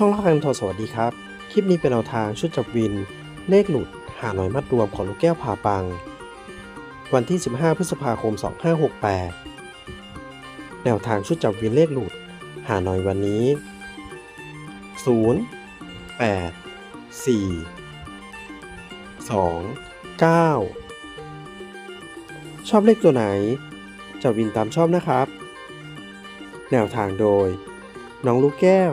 ช่องละคังทอสวัสดีครับ คลิปนี้เป็นแนวทางชุดจับวิน เลขหลุดหาหน่อยมัดรวมของลูกแก้วผ่าปัง วันที่ 15 พฤษภาคม 2568 แนวทางชุดจับวินเลขหลุดหาหน่อยวันนี้ 0 8 4 2 9 ชอบเลขตัวไหน จับวินตามชอบนะครับ แนวทางโดย น้องลูกแก้ว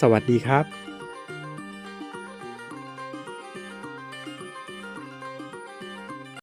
สวัสดีครับ